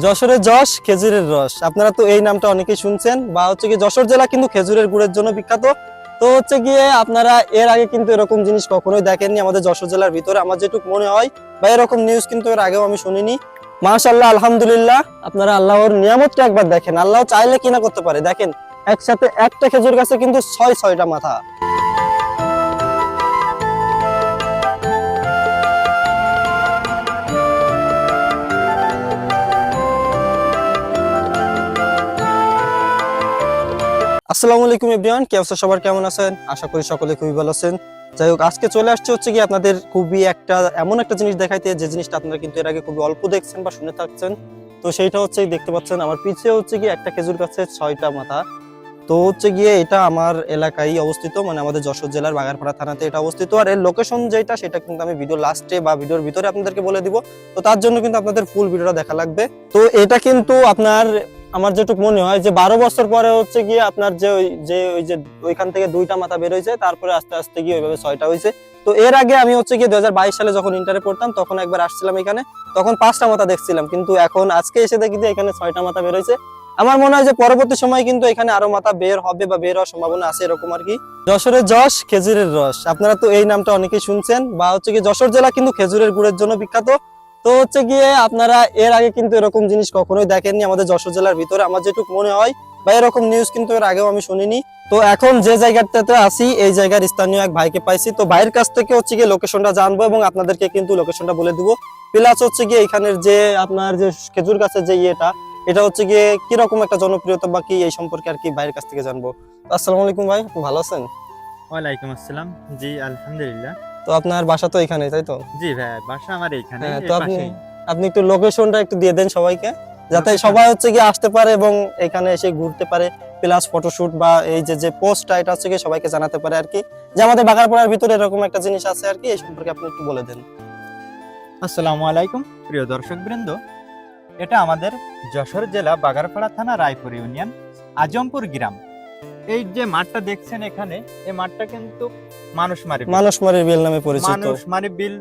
যশোরের যশ, খেজুরের রস। আপনারা তো এই নামটা অনেকেই শুনছেন, বা হচ্ছে কি যশোর জেলা কিন্তু খেজুরের গুড়ের জন্য বিখ্যাত। তো হচ্ছে গিয়ে আপনারা এর আগে কিন্তু এরকম জিনিস কখনোই দেখেননি আমাদের যশোর জেলার ভিতরে। আমার যেটুকু মনে হয়, বা এরকম নিউজ কিন্তু এর আগেও আমি শুনিনি। মাশাল্লাহ আলহামদুলিল্লাহ, আপনারা আল্লাহর নিয়ামতটা একবার দেখেন। আল্লাহ চাইলে কিনা করতে পারে? দেখেন, একসাথে একটা খেজুর গাছে কিন্তু ছয়, ছয়টা মাথা। আসসালামু আলাইকুম এভরিওয়ান সবার? কেমন আছেন? আশা করি সকলে খুবই ভালো আছেন। যাই হোক, আজকে চলে আসছে হচ্ছে কি আপনাদের খুবই একটা, এমন একটা জিনিস দেখাইতে, যে জিনিসটা আপনারা কিন্তু এর আগে খুবই অল্প দেখছেন বা শুনে থাকছেন। তো সেইটা হচ্ছে, দেখতে পাচ্ছেন, আমার পিছিয়ে হচ্ছে কি একটা খেজুর গাছের ছয়টা মাথা। তো হচ্ছে গিয়ে এটা আমার এলাকায় অবস্থিত মানে আমাদের যশোর জেলার বাগারপাড়া থানাতে এটা অবস্থিত। আর এর লোকেশন যেটা, সেটা কিন্তু আমি ভিডিও লাস্টে বা ভিডিওর ভিতরে আপনাদেরকে বলে দিব। তো তার জন্য কিন্তু আপনাদের ফুল ভিডিওটা দেখা লাগবে। তো এটা কিন্তু আপনার আমার যেটুকু মনে হয় যে বারো বছর পরে হচ্ছে গিয়ে আপনার যে ওই যে ওই যে ওইখান থেকে দুইটা মাথা বের হয়েছে, তারপরে আস্তে আস্তে গিয়ে ওইভাবে ছয়টা হয়েছে। তো এর আগে আমি হচ্ছে গিয়ে দুই সালে যখন ইন্টারে পড়তাম, তখন একবার আসছিলাম এখানে, তখন পাঁচটা মাথা দেখছিলাম। কিন্তু এখন আজকে এসে দেখি যে এখানে ছয়টা মাথা বের হয়েছে। আমার মনে হয় যে পরবর্তী সময় কিন্তু এখানে আরও মাথা বের হবে বা বের হওয়ার সম্ভাবনা আছে এরকম আর কি। যশোরের যশ, খেজুরের রস। আপনারা তো এই নামটা অনেকেই শুনছেন, বা হচ্ছে কি যশোর জেলা কিন্তু খেজুরের গুড়ের জন্য বিখ্যাত। তো হচ্ছে গিয়ে আপনারা এর আগে কিন্তু এরকম জিনিস কখনোই দেখেননি আমাদের যশোর জেলার ভিতরে। আমার যেটুকু মনে হয় বা এরকম নিউজ কিন্তু এর আগেও আমি শুনিনি। তো এখন যে জায়গাটাতে আছি, এই জায়গার স্থানীয় এক ভাইকে পাইছি। তো ভাইয়ের কাছ থেকে হচ্ছে গিয়ে লোকেশনটা জানব এবং আপনাদেরকে কিন্তু লোকেশনটা বলে দিব। প্লাস হচ্ছে গিয়ে এখানের যে আপনার যে খেজুর গাছের যে ইয়েটা, এটা হচ্ছে গিয়ে কীরকম একটা জনপ্রিয়তা বা কি এই সম্পর্কে আর কি ভাইয়ের কাছ থেকে জানব। আসসালামু আলাইকুম ভাই ভালো আছেন? ওয়ালাইকুম আসসালাম। জি, আলহামদুলিল্লাহ। তো আপনার বাসা তো এখানে তাই তো? জি ভাই বাসা আমার এইখানে হ্যাঁ, তো আপনি আপনি একটু লোকেশনটা একটু দিয়ে দেন সবাইকে যাতে সবাই হচ্ছে গিয়ে আসতে পারে এবং এখানে এসে ঘুরতে পারে প্লাস ফটোশুট বা এই যে যে পোস্টটা এটা হচ্ছে গিয়ে সবাইকে জানাতে পারে আর কি। যে আমাদের বাগারপাড়ার ভিতরে এরকম একটা জিনিস আছে আর কি এই সম্পর্কে আপনি একটু বলে দেন। আসসালামু আলাইকুম প্রিয় দর্শক বৃন্দ এটা আমাদের যশোর জেলা বাগারপাড়া থানা রায়পুর ইউনিয়ন আজমপুর গ্রাম। এই যে মাঠটা দেখছেন এখানে এই মাঠটা কিন্তু মানুষ মারি বিল। মানুষ মারের বিল নামে পরিচিত। মানুষ মারি বিল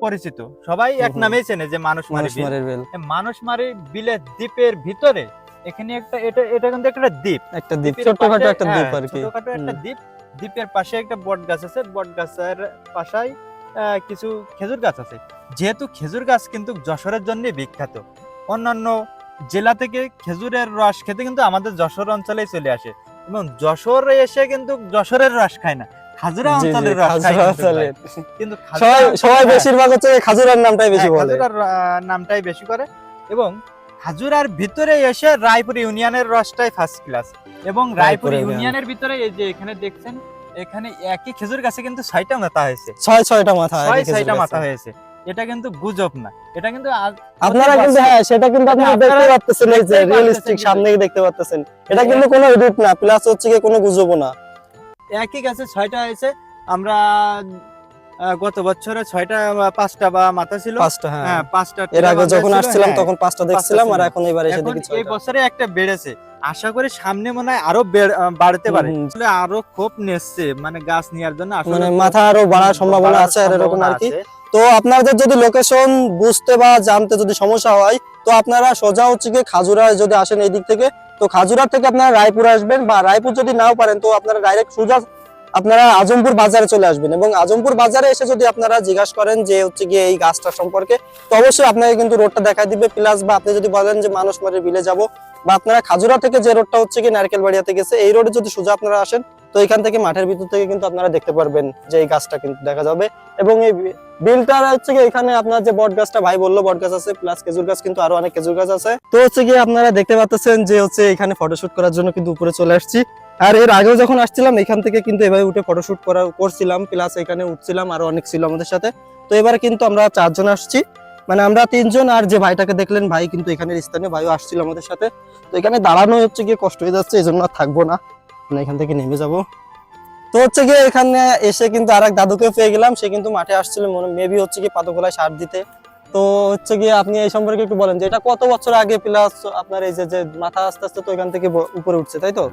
পরিচিত। সবাই এক হুম। চেনে যে মানুষ মারি বিল মারের বিল এই মানুষ মারি বিলের দ্বীপের ভিতরে এখানে একটা এটা এটা কিন্তু একটা দ্বীপ। একটা দ্বীপ পাশে- একটা হ্যাঁ, দ্বীপ আর কি। ছোটখাটো একটা দ্বীপ। দ্বীপের পাশে একটা বট গাছ আছে। বট গাছের পাশায় আহ, কিছু খেজুর গাছ আছে। যেহেতু খেজুর গাছ কিন্তু যশোরের জন্য বিখ্যাত। অন্যান্য জেলা থেকে খেজুরের রস খেতে কিন্তু আমাদের যশোর অঞ্চলেই চলে আসে। এবং যশোরে এসে কিন্তু যশোরের রস খায় না খাজুরা অঞ্চলের রস খায় কিন্তু সবাই সবাই বেশিরভাগ হচ্ছে খাজুরার নামটাই বেশি হ্যাঁ, বলে। খাজুরার নামটাই বেশি করে। এবং খাজুরার ভিতরে এসে রায়পুর ইউনিয়নের রসটাই ফার্স্ট ক্লাস এবং রায়পুর রায়পুর ইউনিয়নের ভিতরে এই যে এখানে দেখছেন এখানে একই খেজুর গাছে কিন্তু ছয়টা মাথা হয়েছে। ছয় ছয়টা মাথা ছয় ছয়টা মাথা হয়েছে। এটা কিন্তু গুজব না। এটা কিন্তু আপনারা কিন্তু হ্যাঁ সেটা কিন্তু আপনারা দেখতে পাচ্ছেন এই যে রিয়েলিস্টিক সামনে দেখতে পাচ্ছেন এটা হ্যাঁ। কিন্তু কোনো এডিট না প্লাস হচ্ছে কি কোনো গুজবও না। একই গাছে ছয়টা হয়েছে। আমরা গত বছরে ছয়টা পাঁচটা বা মাথা ছিল। পাঁচটা হ্যাঁ। হ্যাঁ পাঁচটা এর আগে যখন আসছিলাম হ্যাঁ। তখন পাঁচটা দেখছিলাম আর এখন এবার এসে দেখি এই বছরে একটা বেড়েছে। আশা করি সামনে মনে হয় আরও বেড়- বাড়তে পারে। আসলে আরও খুব নেছে মানে গাছ নেওয়ার জন্য আসলে মানে মাথা আরও বাড়ার সম্ভাবনা আছে এরকম আর কি। আছে। তো আপনাদের যদি লোকেশন বুঝতে বা জানতে যদি সমস্যা হয়, তো আপনারা সোজা হচ্ছে কি খাজুরা যদি আসেন এই দিক থেকে, তো খাজুরা থেকে আপনারা রায়পুর আসবেন বা রায়পুর যদি নাও পারেন, তো আপনারা ডাইরেক্ট সোজা আপনারা আজমপুর বাজারে চলে আসবেন এবং আজমপুর বাজারে এসে যদি আপনারা জিজ্ঞাসা করেন যে হচ্ছে গিয়ে এই গাছটা সম্পর্কে, তো অবশ্যই আপনাকে কিন্তু রোডটা দেখা দিবে। প্লাস বা আপনি যদি বলেন যে মানুষ মারের বিলে যাব, বা আপনারা খাজুরা থেকে যে রোডটা হচ্ছে কি নারকেল বাড়িয়াতে গেছে, এই রোডে যদি সোজা আপনারা আসেন তো এখান থেকে মাঠের ভিতর থেকে কিন্তু আপনারা দেখতে পারবেন যে এই গাছটা কিন্তু দেখা যাবে। এবং এই বি- বিলটা হচ্ছে কি এখানে আপনার যে বট গাছটা ভাই বলল, বট গাছ আছে প্লাস খেজুর গাছ কিন্তু আরও অনেক খেজুর গাছ আছে। তো হচ্ছে কি আপনারা দেখতে পাচ্ছেন যে হচ্ছে এখানে ফটোশুট করার জন্য কিন্তু উপরে চলে আসছি। আর এর আগেও যখন আসছিলাম, এখান থেকে কিন্তু এভাবে উঠে ফটোশুট করা করছিলাম প্লাস এখানে উঠছিলাম, আরও অনেক ছিল আমাদের সাথে। তো এবারে কিন্তু আমরা চারজন আসছি। মানে আমরা তিনজন আর যে ভাইটাকে দেখলেন, ভাই কিন্তু এখানে স্থানীয় ভাইও আসছিল আমাদের সাথে। তো এখানে দাঁড়ানো হচ্ছে গিয়ে কষ্ট হয়ে যাচ্ছে এই জন্য থাকব না। আমরা এখান থেকে নেমে যাব। তো হচ্ছে গিয়ে এখানে এসে কিন্তু আর এক দাদুকে পেয়ে গেলাম। সে কিন্তু মাঠে আসছিল, মনে মেবি হচ্ছে কি পাতকোলায় সার দিতে। তো হচ্ছে গিয়ে আপনি এই সম্পর্কে একটু বলেন যে এটা কত বছর আগে প্লাস আপনার এই যে মাথা আস্তে আস্তে তো এখান থেকে উপরে উঠছে, তাই তো?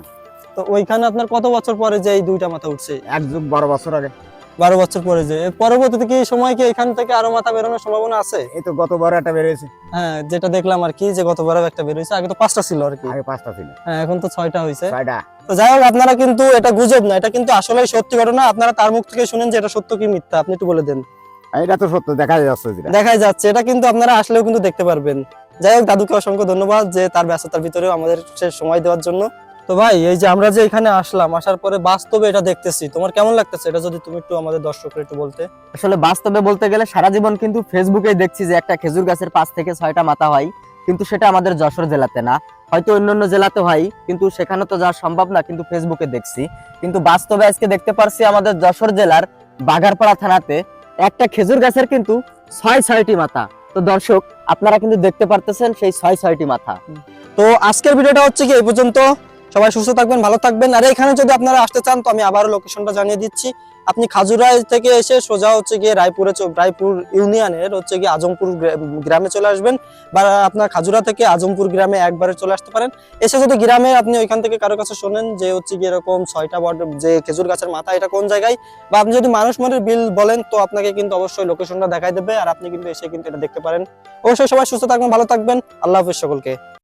তো ওইখানে আপনার কত বছর পরে যে এই দুইটা মাথা উঠছে? এক বারো বছর আগে। বারো বছর পরে যে পরবর্তীতে কি সময় কি এখান থেকে আরও মাথা বেরোনোর সম্ভাবনা আছে? এই তো গতবার একটা বেরিয়েছে। হ্যাঁ যেটা দেখলাম আর কি যে গতবারও একটা বেরোইছে আগে তো পাঁচটা ছিল আর কি। আগে পাঁচটা ছিল। হ্যাঁ এখন তো ছয়টা হয়েছে ছয়টা। তো যাই হোক আপনারা কিন্তু এটা গুজব না এটা কিন্তু আসলে সত্যি ঘটনা। আপনারা তার মুখ থেকে শুনেন যে এটা সত্য কি মিথ্যা আপনি একটু বলে দেন। এটা তো সত্য দেখা যাচ্ছে দেখা যাচ্ছে এটা কিন্তু আপনারা আসলেও কিন্তু দেখতে পারবেন। যাই হোক দাদুকে অসংখ্য ধন্যবাদ যে তার ব্যস্ততার ভিতরেও আমাদের সময় দেওয়ার জন্য। তো ভাই এই যে আমরা যে এখানে আসলাম আসার পরে বাস্তবে এটা দেখতেছি। তোমার কেমন লাগতেছে? এটা যদি তুমি একটু আমাদের দর্শকরা একটু বলতে। আসলে বাস্তবে বলতে গেলে সারা জীবন কিন্তু ফেসবুকে দেখছি যে একটা খেজুর গাছের পাঁচ থেকে ছয়টা মাথা হয় কিন্তু সেটা আমাদের যশোর জেলাতে না। হয়তো অন্যান্য জেলাতে হয় কিন্তু সেখানে তো যাওয়া সম্ভব না কিন্তু ফেসবুকে দেখছি। কিন্তু বাস্তবে আজকে দেখতে পারছি আমাদের যশোর জেলার বাগারপাড়া থানাতে একটা খেজুর গাছের কিন্তু ছয় ছয়টি মাথা। তো দর্শক আপনারা কিন্তু দেখতে পারতেছেন সেই ছয় ছয়টি মাথা। তো আজকের ভিডিওটা হচ্ছে কি এই পর্যন্ত। সবাই সুস্থ থাকবেন, ভালো থাকবেন। আর এখানে যদি আপনারা আসতে চান, তো আমি আবারও লোকেশনটা জানিয়ে দিচ্ছি। আপনি খাজুরাই থেকে এসে সোজা হচ্ছে গিয়ে রায়পুরে রায়পুর ইউনিয়নের হচ্ছে গিয়ে আজমপুর গ্রামে চলে আসবেন বা আপনার খাজুরা থেকে আজমপুর গ্রামে একবারে চলে আসতে পারেন। এসে যদি গ্রামে আপনি ওইখান থেকে কারও কাছে শোনেন যে হচ্ছে গিয়ে এরকম ছয়টা বট যে খেজুর গাছের মাথা এটা কোন জায়গায়, বা আপনি যদি মানুষ মনের বিল বলেন, তো আপনাকে কিন্তু অবশ্যই লোকেশনটা দেখাই দেবে। আর আপনি কিন্তু এসে কিন্তু এটা দেখতে পারেন। অবশ্যই সবাই সুস্থ থাকবেন, ভালো থাকবেন। আল্লাহ হাফিজ সকলকে।